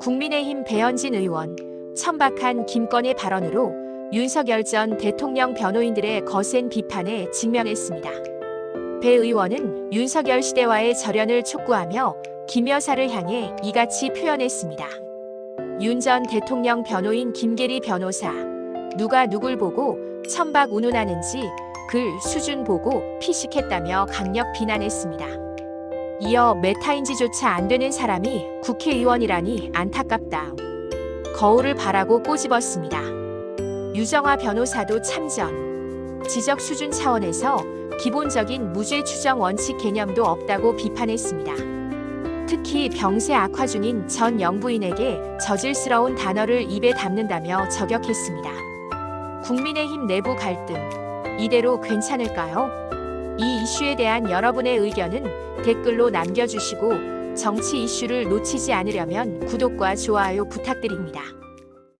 국민의힘 배현진 의원 천박한 김건의 발언으로 윤석열 전 대통령 변호인들의 거센 비판에 직면했습니다. 배 의원은 윤석열 시대와의 절연을 촉구하며 김 여사를 향해 이같이 표현했습니다. 윤 전 대통령 변호인 김계리 변호사 누가 누굴 보고 천박 운운하는지 글 수준 보고 피식했다며 강력 비난했습니다. 이어 메타인지조차 안 되는 사람이 국회의원이라니 안타깝다. 거울을 바라고 꼬집었습니다. 유정화 변호사도 참전. 지적 수준 차원에서 기본적인 무죄 추정 원칙 개념도 없다고 비판했습니다. 특히 병세 악화 중인 전 영부인에게 저질스러운 단어를 입에 담는다며 저격했습니다. 국민의힘 내부 갈등. 이대로 괜찮을까요? 이 이슈에 대한 여러분의 의견은 댓글로 남겨주시고 정치 이슈를 놓치지 않으려면 구독과 좋아요 부탁드립니다.